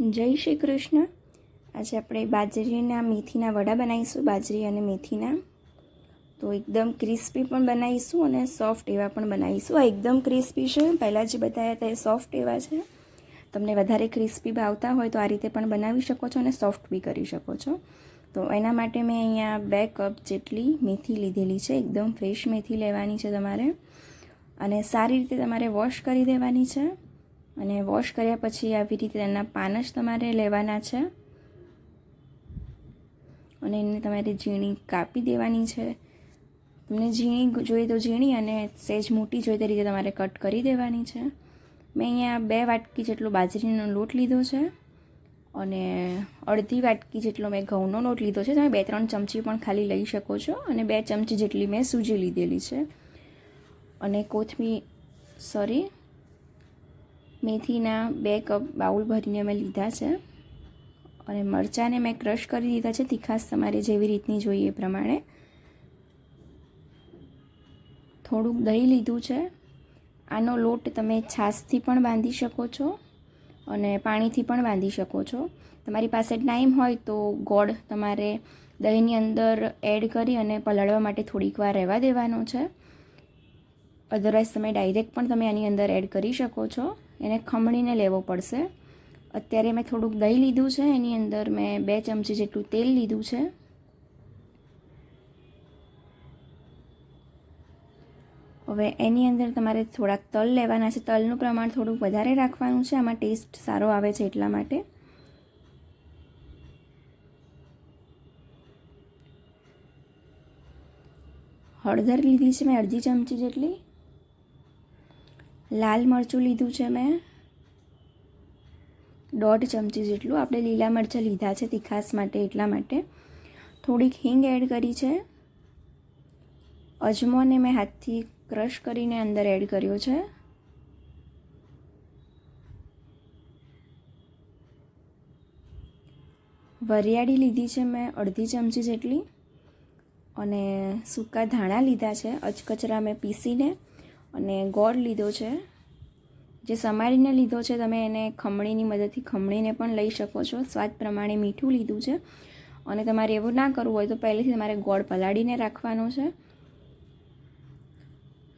જય શ્રી કૃષ્ણ. આજે આપણે બાજરીના મેથીના વડા બનાવીશું, બાજરી અને મેથીના. તો એકદમ ક્રિસ્પી પણ બનાવીશું અને સોફ્ટ એવા પણ બનાવીશું. આ એકદમ ક્રિસ્પી છે. પહેલાં જે બતાવ્યા હતા એ સોફ્ટ એવા છે. તમને વધારે ક્રિસ્પી ભાવતા હોય તો આ રીતે પણ બનાવી શકો છો અને સોફ્ટ બી કરી શકો છો. તો એના માટે મેં અહીંયા બે કપ જેટલી મેથી લીધેલી છે. એકદમ ફ્રેશ મેથી લેવાની છે તમારે. અને સારી રીતે તમારે વોશ કરી દેવાની છે. અને વોશ કર્યા પછી આવી રીતે એના પાન જ તમારે લેવાના છે. અને એને તમારે ઝીણી કાપી દેવાની છે. તમને ઝીણી જોઈએ તો ઝીણી અને સેજ મોટી જોઈએ તે રીતે તમારે કટ કરી દેવાની છે. મેં અહીંયા બે વાટકી જેટલો બાજરીનો લોટ લીધો છે અને અડધી વાટકી જેટલો મેં ઘઉંનો લોટ લીધો છે. તમે બે ત્રણ ચમચી પણ ખાલી લઈ શકો છો અને બે ચમચી જેટલી મેં સૂજી લીધેલી છે. અને કોથમીર સોરી મેથીના બે કપ બાઉલ ભરીને મેં લીધા છે. અને મરચાંને મેં ક્રશ કરી દીધા છે. તીખાસ તમારે જેવી રીતની જોઈએ એ પ્રમાણે. થોડુંક દહીં લીધું છે. આનો લોટ તમે છાશથી પણ બાંધી શકો છો અને પાણીથી પણ બાંધી શકો છો. તમારી પાસે ટાઈમ હોય તો ગોળ તમારે દહીંની અંદર એડ કરી અને પલાળવા માટે થોડીક વાર રહેવા દેવાનો છે. અધરવાઇઝ તમે ડાયરેક્ટ પણ તમે આની અંદર એડ કરી શકો છો. એને ખમણીને લેવો પડશે. અત્યારે મેં થોડુંક દહીં લીધું છે, એની અંદર મેં બે ચમચી જેટલું તેલ લીધું છે. હવે એની અંદર તમારે થોડાક તલ લેવાના છે. તલનું પ્રમાણ થોડુંક વધારે રાખવાનું છે. આમાં ટેસ્ટ સારો આવે છે એટલા માટે. હળદર લીધી છે મેં અડધી ચમચી જેટલી. લાલ મરચું લીધું છે મેં. દોઢ ચમચી જેટલું. આપણે લીલા મરચાં લીધા છે તીખાસ માટે, એટલા માટે. થોડીક હિંગ એડ કરી છે. અજમોને મેં હાથથી ક્રશ કરીને અંદર એડ કર્યો છે. વરિયાળી લીધી છે મેં અડધી ચમચી જેટલી. અને સૂકા ધાણા લીધા છે અચકચરા મેં પીસીને. અને ગોળ લીધો છે. જે સમારીને લીધો છે, તમે એને ખમણીની મદદથી ખમણીને પણ લઈ શકો છો. સ્વાદ પ્રમાણે મીઠું લીધું છે. અને તમારે એવું ના કરવું હોય તો પહેલેથી તમારે ગોળ પલાળીને રાખવાનો છે.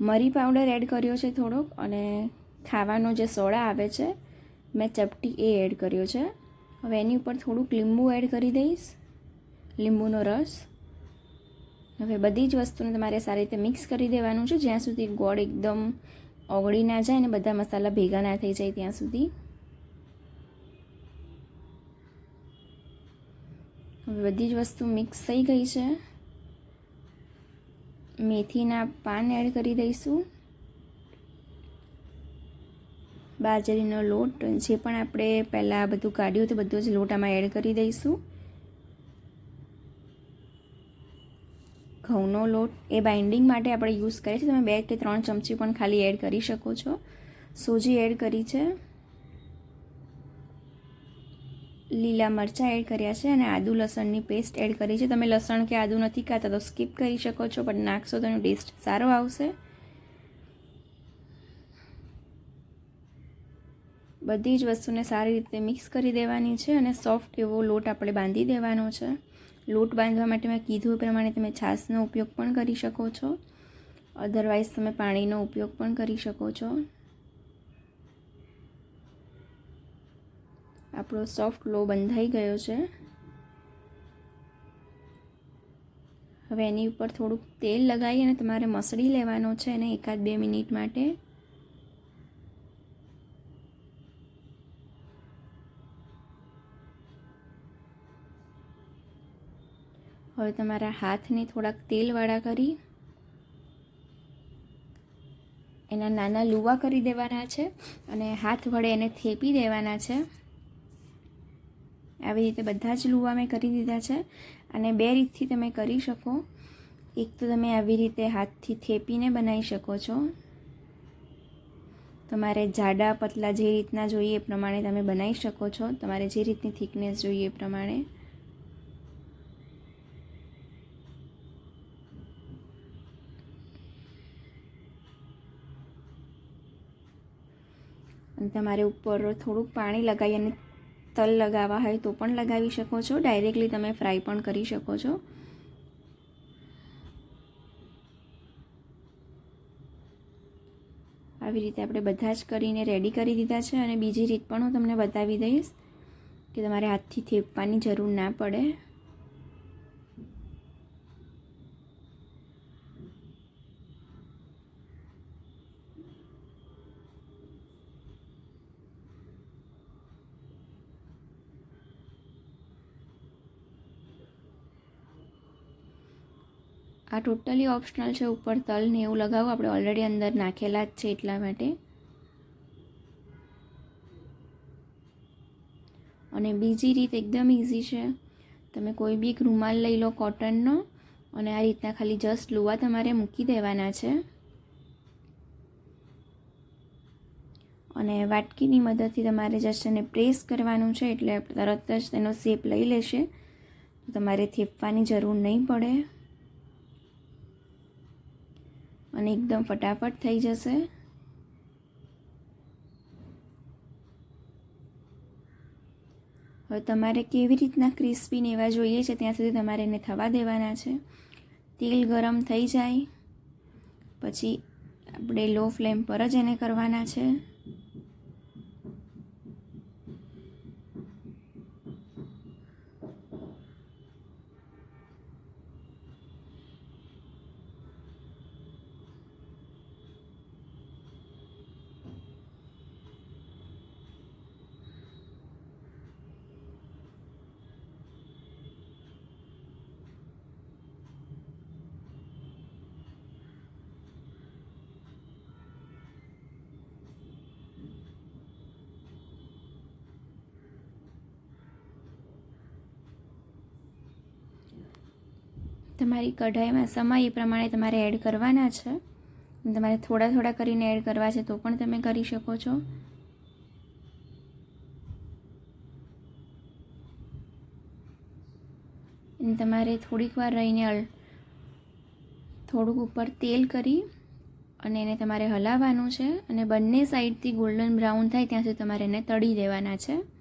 મરી પાવડર એડ કર્યો છે થોડોક અને ખાવાનો જે સોડા આવે છે, મેં ચપટી એ એડ કર્યો છે. હવે એની ઉપર થોડુંક લીંબુ એડ કરી દઈશ. લીંબુનો રસ. હવે બધી જ વસ્તુને તમારે સારી રીતે મિક્સ કરી દેવાનું છે. જ્યાં સુધી ગોળ એકદમ ઓગળી ના જાય અને બધા મસાલા ભેગા ના થઈ જાય ત્યાં સુધી. હવે બધી જ વસ્તુ મિક્સ થઈ ગઈ છે. મેથીના પાન એડ કરી દઈશું. બાજરીનો લોટ, જે પણ આપણે પહેલાં બધું કાઢ્યું હતું, બધું જ લોટ આમાં એડ કરી દઈશું. ઘઉંનો લોટ એ બાઇન્ડિંગ માટે આપણે યુઝ કરીએ છીએ. તમે બે કે ત્રણ ચમચી પણ ખાલી એડ કરી શકો છો. સોજી એડ કરી છે. લીલા મરચાં એડ કર્યા છે અને આદુ લસણની પેસ્ટ એડ કરી છે. તમે લસણ કે આદુ નથી ખાતા તો સ્કીપ કરી શકો છો, પણ નાખશો તો એનો ટેસ્ટ સારો આવશે. બધી જ વસ્તુને સારી રીતે મિક્સ કરી દેવાની છે અને સોફ્ટ એવો લોટ આપણે બાંધી દેવાનો છે. લોટ બાંધવા માટે મેં કીધું એ પ્રમાણે તમે છાશનો ઉપયોગ પણ કરી શકો છો. અધરવાઇઝ તમે પાણીનો ઉપયોગ પણ કરી શકો છો. આપણો સોફ્ટ લો બંધાઈ ગયો છે. હવે એની ઉપર થોડુંક તેલ લગાવી અને તમારે મસળી લેવાનો છે અને એકાદ બે મિનિટ માટે. હવે તમારા હાથને થોડાક તેલવાળા કરી, એના નાના લુવા કરી દેવાના છે અને હાથ વડે એને થેપી દેવાના છે. આવી રીતે બધા જ લુવા મેં કરી દીધા છે અને બે રીતથી તમે કરી શકો. એક તો તમે આવી રીતે હાથથી થેપીને બનાવી શકો છો. તમારે જાડા, પતલા જે રીતના જોઈએ એ પ્રમાણે તમે બનાવી શકો છો. તમારે જે રીતની થિકનેસ જોઈએ એ પ્રમાણે. તમારે ઉપર થોડુંક પાણી લગાવી અને તલ લગાવવા હોય તો પણ લગાવી શકો છો. ડાયરેક્ટલી તમે ફ્રાય પણ કરી શકો છો. આવી રીતે આપણે બધા જ કરીને રેડી કરી દીધા છે અને બીજી રીત પણ હું તમને બતાવી દઈશ કે તમારે હાથથી થેપવાની જરૂર ના પડે. આ ટોટલી ઓપ્શનલ છે, ઉપર તલ ને એવું લગાવો. આપણે ઓલરેડી અંદર નાખેલા જ છે એટલા માટે. અને બીજી રીત એકદમ ઇઝી છે. તમે કોઈ બી એક રૂમાલ લઈ લો કોટનનો અને આ રીતના ખાલી જસ્ટ લુવા તમારે મૂકી દેવાના છે. અને વાટકીની મદદથી તમારે જસ્ટ એને પ્રેસ કરવાનું છે એટલે તરત જ તેનો શેપ લઈ લેશે. તમારે થેપવાની જરૂર નહીં પડે. અને એકદમ ફટાફટ થઈ જશે. હવે તમારે કેવી રીતના ક્રિસ્પી ને એવા જોઈએ છે? ત્યાં સુધી તમારે એને થવા દેવાના છે. તેલ ગરમ થઈ જાય. પછી આપણે લો ફ્લેમ પર જ એને કરવાના છે. તમારી કઢાઈમાં સમય એ પ્રમાણે તમારે એડ કરવાના છે. તમારે થોડા થોડા કરીને એડ કરવા છે તો પણ તમે કરી શકો છો. તમારે થોડીક વાર રહીને થોડુંક ઉપર તેલ કરી અને એને તમારે હલાવવાનું છે. અને બંને સાઈડથી ગોલ્ડન બ્રાઉન થાય ત્યાં સુધી તમારે એને તળી દેવાના છે.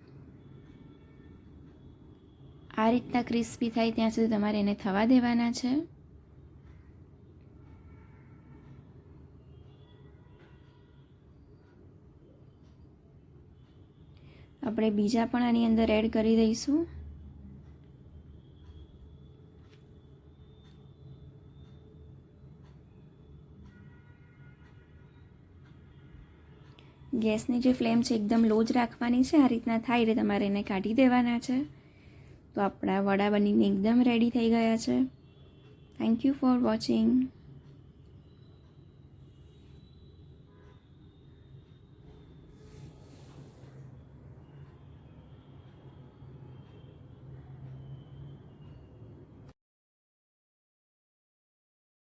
આ રીતના ક્રિસ્પી થાય ત્યાં સુધી તમારે એને થવા દેવાના છે. આપણે બીજા પણ આની અંદર એડ કરી દઈશું. ગેસની જે ફ્લેમ છે, એકદમ લો જ રાખવાની છે. આ રીતના થાય એટલે તમારે એને કાઢી દેવાના છે. તો આપણા વડા બનીને એકદમ રેડી થઈ ગયા છે. Thank you for watching